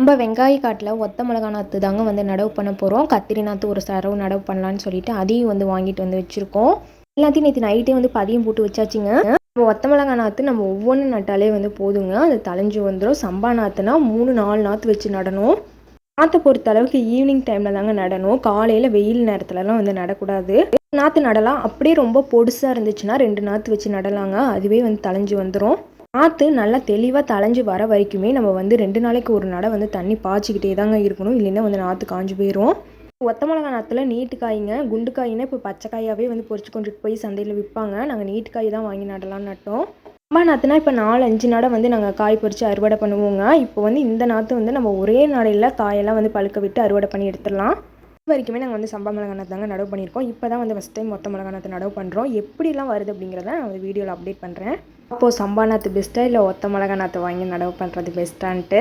நம்ம வெங்காய காட்டில் ஒத்த மிளகா நாற்று தாங்க வந்து நடவு பண்ண போகிறோம் கத்திரி நாற்று ஒரு சரவு நடவு பண்ணலான்னு சொல்லிட்டு அதையும் வந்து வாங்கிட்டு வந்து வச்சுருக்கோம். எல்லாத்தையும் நேற்று நைட்டே வந்து பதியம் போட்டு வச்சாச்சுங்க. நம்ம ஒத்த மிளகா நாற்று நம்ம ஒவ்வொன்று நட்டாலே வந்து போதுங்க. அது தலைஞ்சு வந்துடும் சம்பா நாற்றுனா மூணு நாலு நாற்று வச்சு நடணும். நாற்றை பொறுத்த அளவுக்கு ஈவினிங் டைமில் தாங்க நடணும். காலையில் வெயில் நேரத்துலலாம் வந்து நடக்கூடாது. நாற்று நடலாம். அப்படியே ரொம்ப பொடுசாக இருந்துச்சுன்னா ரெண்டு நாற்று வச்சு நடலாங்க. அதுவே வந்து தலைஞ்சு வந்துடும் நாற்று நல்லா தெளிவாக தலைஞ்சு வர வரைக்குமே நம்ம வந்து ரெண்டு நாளைக்கு ஒரு நடை வந்து தண்ணி பாய்ச்சிக்கிட்டே தாங்க இருக்கணும். இல்லைன்னா வந்து நாற்று காஞ்சு போயிடும் ஒத்த மிளகா நாற்றுல நீட்டு காய்ங்க குண்டு காயினா இப்போ பச்சை காயாகவே வந்து பொறிச்சு கொண்டுட்டு போய் சந்தையில் விற்பாங்க நாங்கள் நீட்டு காய் தான் வாங்கி நடலாம்னு நட்டோம். அம்மா நாற்றுனா இப்போ நாலு அஞ்சு நடை வந்து நாங்கள் காய் பறித்து அறுவடை பண்ணுவோங்க. இப்போ வந்து இந்த நாற்று வந்து நம்ம ஒரே நாளையில் காயெல்லாம் வந்து பழுக்க விட்டு அறுவடை பண்ணி எடுத்துடலாம். வரைக்குமே நாங்கள் வந்து சம்பா மிளகா நாற்று தாங்க நடவு பண்ணியிருக்கோம். இப்போ தான் வந்து ஃபஸ்ட் டைம் மொத்த மிளகா நாற்று நடவு பண்ணுறோம் எப்படிலாம் வருது அப்படிங்கிறத நான் வந்து வீடியோவில் அப்டேட் பண்ணுறேன் அப்போது சம்பா நாற்று பெஸ்ட்டாக இல்லை ஒத்த மிளகா நாற்று வாங்கி நடவு பண்ணுறது பெஸ்ட்டான்ட்டு